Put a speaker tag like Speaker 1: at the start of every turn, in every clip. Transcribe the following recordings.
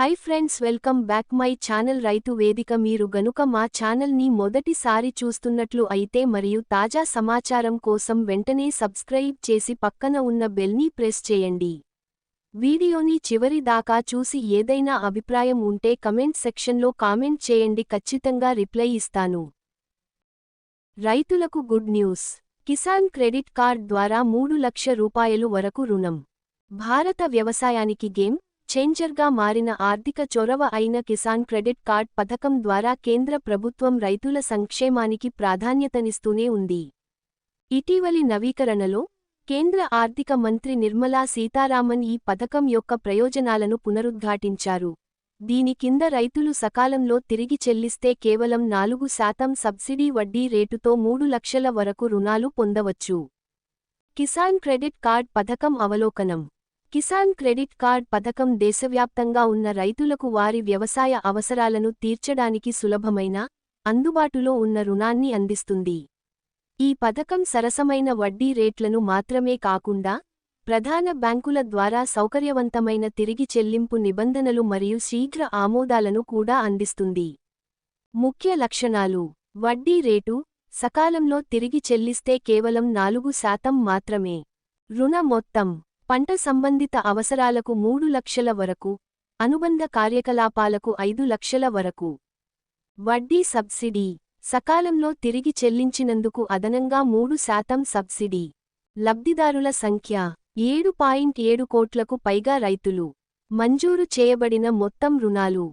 Speaker 1: Hi friends welcome back my channel Rythu Vedika మీరు గనుక మా ఛానల్ని మొదటిసారి చూస్తున్నట్లు అయితే మరియు తాజా సమాచారం కోసం వెంటనే సబ్స్క్రైబ్ చేసి పక్కన ఉన్న బెల్ని ప్రెస్ చేయండి. వీడియోని చివరి దాకా చూసి ఏదైనా అభిప్రాయం ఉంటే కమెంట్ సెక్షన్లో కామెంట్ చేయండి. ఖచ్చితంగా రిప్లై ఇస్తాను. రైతులకు good news Kisan credit card ద్వారా మూడు లక్ష రూపాయలు వరకు రుణం. భారత వ్యవసాయానికి గేమ్ చేంజర్గా మారిన ఆర్థిక చొరవ అయిన కిసాన్ క్రెడిట్ కార్డ్ పథకం ద్వారా కేంద్ర ప్రభుత్వం రైతుల సంక్షేమానికి ప్రాధాన్యతనిస్తూనే ఉంది. ఇటీవలి నవీకరణలో కేంద్ర ఆర్థిక మంత్రి నిర్మలా సీతారామన్ ఈ పథకం యొక్క ప్రయోజనాలను పునరుద్ఘాటించారు. దీని కింద రైతులు సకాలంలో తిరిగి చెల్లిస్తే కేవలం నాలుగు శాతం సబ్సిడీ వడ్డీ రేటుతో మూడు లక్షల వరకు రుణాలు పొందవచ్చు. కిసాన్ క్రెడిట్ కార్డ్ పథకం అవలోకనం. కిసాన్ క్రెడిట్ కార్డ్ పథకం దేశవ్యాప్తంగా ఉన్న రైతులకు వారి వ్యవసాయ అవసరాలను తీర్చడానికి సులభమైన అందుబాటులో ఉన్న రుణాన్ని అందిస్తుంది. ఈ పథకం సరసమైన వడ్డీ రేట్లను మాత్రమే కాకుండా ప్రధాన బ్యాంకుల ద్వారా సౌకర్యవంతమైన తిరిగి చెల్లింపు నిబంధనలు మరియు శీఘ్ర ఆమోదాలను కూడా అందిస్తుంది. ముఖ్య లక్షణాలు. వడ్డీ రేటు సకాలంలో తిరిగి చెల్లిస్తే కేవలం నాలుగు శాతం మాత్రమే. రుణ మొత్తం. పంట సంబంధిత అవసరాలకు మూడు లక్షల వరకు అనుబంధ కార్యకలాపాలకు ఐదు లక్షల వరకు. వడ్డీ సబ్సిడీ. సకాలంలో తిరిగి చెల్లించినందుకు అదనంగా మూడు శాతం సబ్సిడీ. లబ్ధిదారుల సంఖ్య. ఏడు పాయింట్ ఏడు కోట్లకు పైగా రైతులు. మంజూరు చేయబడిన మొత్తం రుణాలు.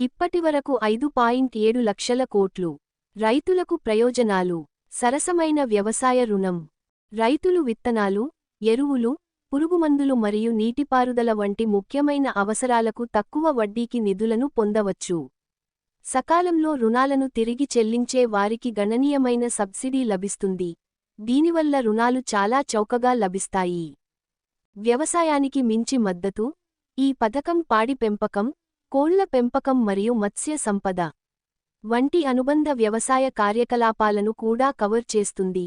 Speaker 1: ఇప్పటివరకు ఐదు పాయింట్ ఏడు లక్షల కోట్లు. రైతులకు ప్రయోజనాలు. సరసమైన వ్యవసాయ రుణం. రైతులు విత్తనాలు ఎరువులు పురుగుమందులు మరియు నీటిపారుదల వంటి ముఖ్యమైన అవసరాలకు తక్కువ వడ్డీకి నిధులను పొందవచ్చు. సకాలంలో రుణాలను తిరిగి చెల్లించే వారికి గణనీయమైన సబ్సిడీ లభిస్తుంది. దీనివల్ల రుణాలు చాలా చౌకగా లభిస్తాయి. వ్యవసాయానికి మించి మద్దతు ఈ పథకం పాడి పెంపకం కోళ్ళ పెంపకం మరియు మత్స్య సంపద వంటి అనుబంధ వ్యవసాయ కార్యకలాపాలను కూడా కవర్ చేస్తుంది.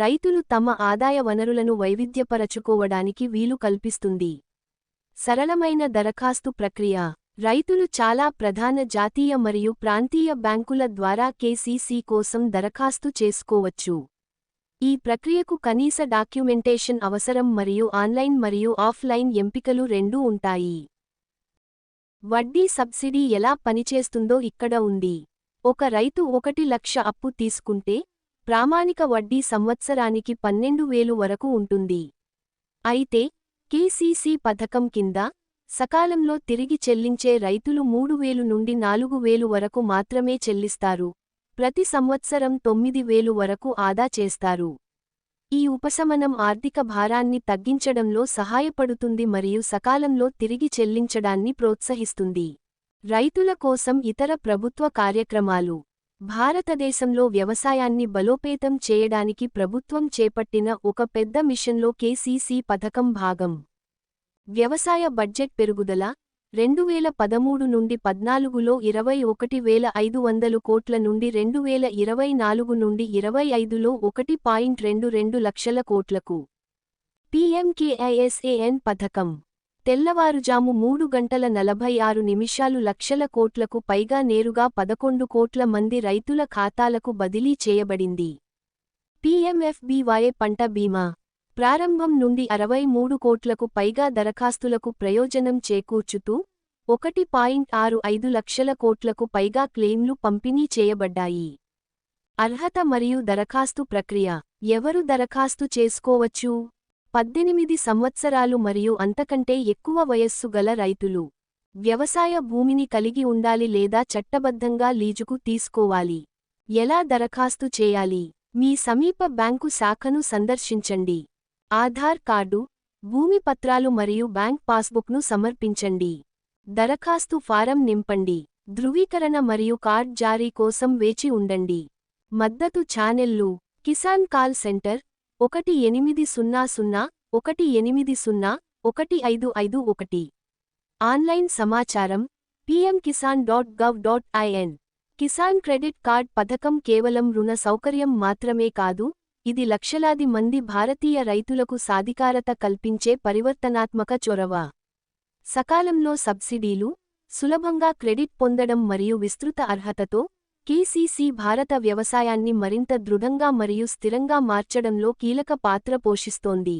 Speaker 1: రైతులు తమ ఆదాయ వనరులను వైవిధ్యపరచుకోవడానికి వీలు కల్పిస్తుంది. సరళమైన దరఖాస్తు ప్రక్రియ. రైతులు చాలా ప్రధాన జాతీయ మరియు ప్రాంతీయ బ్యాంకుల ద్వారా కేసీసీ కోసం దరఖాస్తు చేసుకోవచ్చు. ఈ ప్రక్రియకు కనీస డాక్యుమెంటేషన్ అవసరం మరియు ఆన్లైన్ మరియు ఆఫ్లైన్ ఎంపికలు రెండూ ఉంటాయి. వడ్డీ సబ్సిడీ ఎలా పనిచేస్తుందో ఇక్కడ ఉంది. ఒక రైతు ఒకటి లక్ష అప్పు తీసుకుంటే ప్రామాణిక వడ్డీ సంవత్సరానికి పన్నెండు వేలు వరకు ఉంటుంది. అయితే కేసీసీ పథకం కింద సకాలంలో తిరిగి చెల్లించే రైతులు మూడు వేలు నుండి నాలుగు వేలు వరకు మాత్రమే చెల్లిస్తారు. ప్రతి సంవత్సరం తొమ్మిది వేలు వరకు ఆదా చేస్తారు. ఈ ఉపశమనం ఆర్థిక భారాన్ని తగ్గించడంలో సహాయపడుతుంది మరియు సకాలంలో తిరిగి చెల్లించడాన్ని ప్రోత్సహిస్తుంది. రైతుల కోసం ఇతర ప్రభుత్వ కార్యక్రమాలు భారతదేశంలో వ్యవసాయాన్ని బలోపేతం చేయడానికి ప్రభుత్వం చేపట్టిన ఒక పెద్ద మిషన్లో కేసీసీ పథకం భాగం. వ్యవసాయ బడ్జెట్ పెరుగుదల రెండు వేల పదమూడు నుండి పద్నాలుగులో ఇరవై ఒకటి వేల ఐదు వందలు కోట్ల నుండి రెండు వేల ఇరవై నాలుగు నుండి ఇరవై ఐదులో ఒకటి పాయింట్ రెండు రెండు లక్షల కోట్లకు. పీఎంకేఐఎస్ఏఎన్ పథకం. తెల్లవారుజాము మూడు గంటల నలభై ఆరు నిమిషాలు లక్షల కోట్లకు పైగా నేరుగా పదకొండు కోట్ల మంది రైతుల ఖాతాలకు బదిలీ చేయబడింది. పీఎంఎఫ్బీవాయే పంట బీమా. ప్రారంభం నుండి అరవై మూడు కోట్లకు పైగా దరఖాస్తులకు ప్రయోజనం చేకూర్చుతూ ఒకటి పాయింట్ ఆరు ఐదు లక్షల కోట్లకు పైగా క్లెయిమ్లు పంపిణీ చేయబడ్డాయి. అర్హత మరియు దరఖాస్తు ప్రక్రియ. ఎవరు దరఖాస్తు చేసుకోవచ్చు? పద్దెనిమిది సంవత్సరాలు మరియు అంతకంటే ఎక్కువ వయస్సు గల రైతులు వ్యవసాయ భూమిని కలిగి ఉండాలి లేదా చట్టబద్ధంగా లీజుకు తీసుకోవాలి. ఎలా దరఖాస్తు చేయాలి? మీ సమీప బ్యాంకు శాఖను సందర్శించండి. ఆధార్ కార్డు భూమి పత్రాలు మరియు బ్యాంక్ పాస్బుక్ను సమర్పించండి. దరఖాస్తు ఫారం నింపండి. ధృవీకరణ మరియు కార్డ్ జారీ కోసం వేచి ఉండండి. మద్దతు ఛానెల్లు కిసాన్ కాల్ సెంటర్ ఒకటి ఎనిమిది సున్నా సున్నా ఒకటి ఎనిమిది సున్నా ఒకటి ఐదు ఐదు ఒకటి. ఆన్లైన్ సమాచారం PM Kisan dot gov dot IN Kisan credit card పథకం కేవలం రుణ సౌకర్యం మాత్రమే కాదు ఇది లక్షలాది మంది భారతీయ రైతులకు సాధికారత కల్పించే పరివర్తనాత్మక చొరవ. సకాలంలో సబ్సిడీలు సులభంగా క్రెడిట్ పొందడం మరియు విస్తృత అర్హతతో కేసీసీ భారత వ్యవసాయాన్ని మరింత దృఢంగా మరియు స్థిరంగా మార్చడంలో కీలక పాత్ర పోషిస్తోంది.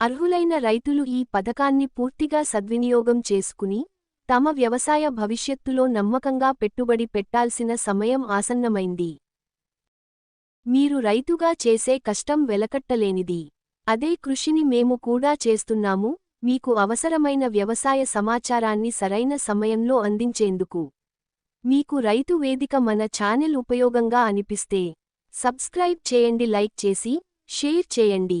Speaker 1: అర్హులైన రైతులు ఈ పథకాన్ని పూర్తిగా సద్వినియోగం చేసుకుని తమ వ్యవసాయ భవిష్యత్తులో నమ్మకంగా పెట్టుబడి పెట్టాల్సిన సమయం ఆసన్నమైంది. మీరు రైతుగా చేసే కష్టం వెలకట్టలేనిది. అదే కృషిని మేము కూడా చేస్తున్నాము మీకు అవసరమైన వ్యవసాయ సమాచారాన్ని సరైన సమయంలో అందించేందుకు. మీకు రైతు వేదిక మన ఛానెల్ ఉపయోగంగా అనిపిస్తే సబ్స్క్రైబ్ చేయండి లైక్ చేసి షేర్ చేయండి.